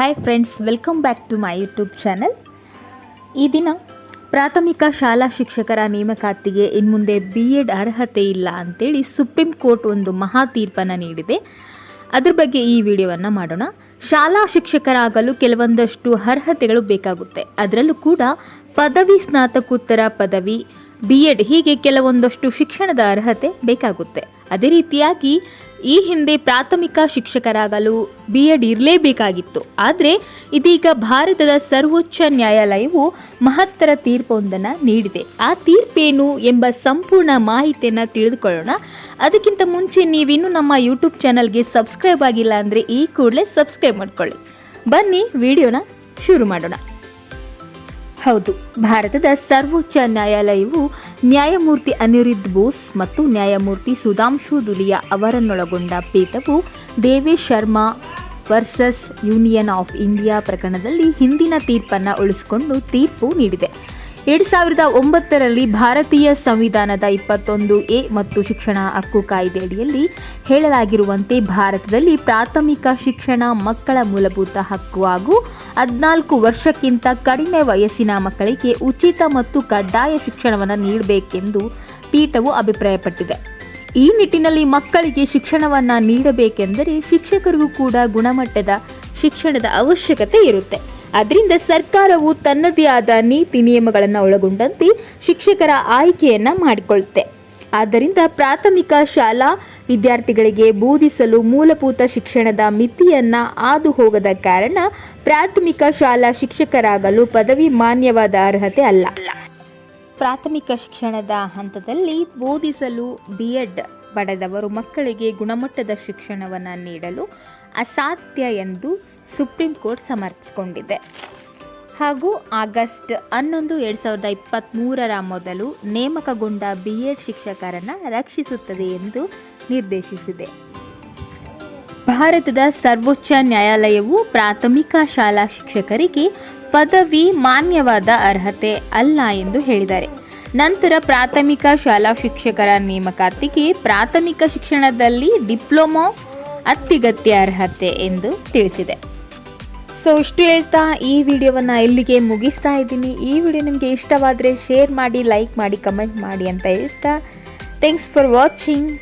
Hi friends welcome back to my YouTube channel ಈ ದಿನ ಪ್ರಾಥಮಿಕ ಶಾಲಾ ಶಿಕ್ಷಕರ ನೇಮಕಾತಿಗೆ ಇನ್ಮುಂದೆ ಬಿ ಎಡ್ ಅರ್ಹತೆ ಇಲ್ಲ ಅಂತೇಳಿ ಸುಪ್ರೀಂ ಕೋರ್ಟ್ ಒಂದು ಮಹಾ ತೀರ್ಪನ್ನು ನೀಡಿದೆ. ಅದ್ರ ಬಗ್ಗೆ ಈ ವಿಡಿಯೋವನ್ನು ಮಾಡೋಣ. ಶಾಲಾ ಶಿಕ್ಷಕರಾಗಲು ಕೆಲವೊಂದಷ್ಟು ಅರ್ಹತೆಗಳು ಬೇಕಾಗುತ್ತೆ. ಅದರಲ್ಲೂ ಕೂಡ ಪದವಿ ಸ್ನಾತಕೋತ್ತರ ಪದವಿ ಬಿ ಎಡ್ ಹೀಗೆ ಕೆಲವೊಂದಷ್ಟು ಶಿಕ್ಷಣದ ಅರ್ಹತೆ ಬೇಕಾಗುತ್ತೆ. ಅದೇ ರೀತಿಯಾಗಿ ಈ ಹಿಂದೆ ಪ್ರಾಥಮಿಕ ಶಿಕ್ಷಕರಾಗಲು ಬಿ ಎಡ್ ಇರಲೇಬೇಕಾಗಿತ್ತು. ಆದರೆ ಇದೀಗ ಭಾರತದ ಸರ್ವೋಚ್ಚ ನ್ಯಾಯಾಲಯವು ಮಹತ್ತರ ತೀರ್ಪೊಂದನ್ನು ನೀಡಿದೆ. ಆ ತೀರ್ಪೇನು ಎಂಬ ಸಂಪೂರ್ಣ ಮಾಹಿತಿಯನ್ನು ತಿಳಿದುಕೊಳ್ಳೋಣ. ಅದಕ್ಕಿಂತ ಮುಂಚೆ ನೀವಿನ್ನು ನಮ್ಮ ಯೂಟ್ಯೂಬ್ ಚಾನಲ್ಗೆ ಸಬ್ಸ್ಕ್ರೈಬ್ ಆಗಿಲ್ಲ ಅಂದರೆ ಈ ಕೂಡಲೇ ಸಬ್ಸ್ಕ್ರೈಬ್ ಮಾಡ್ಕೊಳ್ಳಿ. ಬನ್ನಿ, ವಿಡಿಯೋನ ಶುರು ಮಾಡೋಣ. ಹೌದು, ಭಾರತದ ಸರ್ವೋಚ್ಚ ನ್ಯಾಯಾಲಯವು ನ್ಯಾಯಮೂರ್ತಿ ಅನಿರುದ್ಧ್ ಬೋಸ್ ಮತ್ತು ನ್ಯಾಯಮೂರ್ತಿ ಸುಧಾಂಶು ದುಲಿಯಾ ಅವರನ್ನೊಳಗೊಂಡ ಪೀಠವು Devesh Sharma versus union of India ಪ್ರಕರಣದಲ್ಲಿ ಹಿಂದಿನ ತೀರ್ಪನ್ನು ಉಳಿಸಿಕೊಂಡು ತೀರ್ಪು ನೀಡಿದೆ. ಎರಡು ಸಾವಿರದ ಒಂಬತ್ತರಲ್ಲಿ ಭಾರತೀಯ ಸಂವಿಧಾನದ ಇಪ್ಪತ್ತೊಂದು ಎ ಮತ್ತು ಶಿಕ್ಷಣ ಹಕ್ಕು ಕಾಯ್ದೆಯಡಿಯಲ್ಲಿ ಹೇಳಲಾಗಿರುವಂತೆ ಭಾರತದಲ್ಲಿ ಪ್ರಾಥಮಿಕ ಶಿಕ್ಷಣ ಮಕ್ಕಳ ಮೂಲಭೂತ ಹಕ್ಕು ಹಾಗೂ ಹದಿನಾಲ್ಕು ವರ್ಷಕ್ಕಿಂತ ಕಡಿಮೆ ವಯಸ್ಸಿನ ಮಕ್ಕಳಿಗೆ ಉಚಿತ ಮತ್ತು ಕಡ್ಡಾಯ ಶಿಕ್ಷಣವನ್ನು ನೀಡಬೇಕೆಂದು ಪೀಠವು ಅಭಿಪ್ರಾಯಪಟ್ಟಿದೆ. ಈ ನಿಟ್ಟಿನಲ್ಲಿ ಮಕ್ಕಳಿಗೆ ಶಿಕ್ಷಣವನ್ನು ನೀಡಬೇಕೆಂದರೆ ಶಿಕ್ಷಕರಿಗೂ ಕೂಡ ಗುಣಮಟ್ಟದ ಶಿಕ್ಷಣದ ಅವಶ್ಯಕತೆ ಇರುತ್ತೆ. ಅದರಿಂದ ಸರ್ಕಾರವು ತನ್ನದೇ ಆದ ನೀತಿ ನಿಯಮಗಳನ್ನು ಒಳಗೊಂಡಂತೆ ಶಿಕ್ಷಕರ ಆಯ್ಕೆಯನ್ನು ಮಾಡಿಕೊಳ್ಳುತ್ತೆ ಆದ್ದರಿಂದ ಪ್ರಾಥಮಿಕ ಶಾಲಾ ವಿದ್ಯಾರ್ಥಿಗಳಿಗೆ ಬೋಧಿಸಲು ಮೂಲಭೂತ ಶಿಕ್ಷಣದ ಮಿತಿಯನ್ನು ಹಾದು ಹೋಗದ ಕಾರಣ ಪ್ರಾಥಮಿಕ ಶಾಲಾ ಶಿಕ್ಷಕರಾಗಲು ಪದವಿ ಮಾನ್ಯವಾದ ಅರ್ಹತೆ ಅಲ್ಲ. ಪ್ರಾಥಮಿಕ ಶಿಕ್ಷಣದ ಹಂತದಲ್ಲಿ ಬೋಧಿಸಲು ಬಿ ಎಡ್ ಪಡೆದವರು ಮಕ್ಕಳಿಗೆ ಗುಣಮಟ್ಟದ ಶಿಕ್ಷಣವನ್ನು ನೀಡಲು ಅಸಾಧ್ಯ ಎಂದು ಸುಪ್ರೀಂ ಕೋರ್ಟ್ ಸಮರ್ಥಿಸಿಕೊಂಡಿದೆ. ಹಾಗೂ ಆಗಸ್ಟ್ ಹನ್ನೊಂದು, ಎರಡು ಸಾವಿರದ ಇಪ್ಪತ್ತ್ಮೂರರ ಮೊದಲು ನೇಮಕಗೊಂಡ ಬಿ ಎಡ್ ಶಿಕ್ಷಕರನ್ನು ರಕ್ಷಿಸುತ್ತದೆ ಎಂದು ನಿರ್ದೇಶಿಸಿದೆ. ಭಾರತದ ಸರ್ವೋಚ್ಚ ನ್ಯಾಯಾಲಯವು ಪ್ರಾಥಮಿಕ ಶಾಲಾ ಶಿಕ್ಷಕರಿಗೆ ಪದವಿ ಮಾನ್ಯವಾದ ಅರ್ಹತೆ ಅಲ್ಲ ಎಂದು ಹೇಳಿದ್ದಾರೆ. ನಂತರ ಪ್ರಾಥಮಿಕ ಶಾಲಾ ಶಿಕ್ಷಕರ ನೇಮಕಾತಿಗೆ ಪ್ರಾಥಮಿಕ ಶಿಕ್ಷಣದಲ್ಲಿ ಡಿಪ್ಲೊಮೊ ಅತ್ಯಗತ್ಯ ಅರ್ಹತೆ ಎಂದು ತಿಳಿಸಿದೆ. ಸೊ, ಇಷ್ಟು ಹೇಳ್ತಾ ಈ ವಿಡಿಯೋವನ್ನು ಇಲ್ಲಿಗೆ ಮುಗಿಸ್ತಾ ಇದ್ದೀನಿ. ಈ ವಿಡಿಯೋ ನಿಮಗೆ ಇಷ್ಟವಾದರೆ ಶೇರ್ ಮಾಡಿ, ಲೈಕ್ ಮಾಡಿ, ಕಮೆಂಟ್ ಮಾಡಿ ಅಂತ ಹೇಳ್ತಾ. Thanks for watching.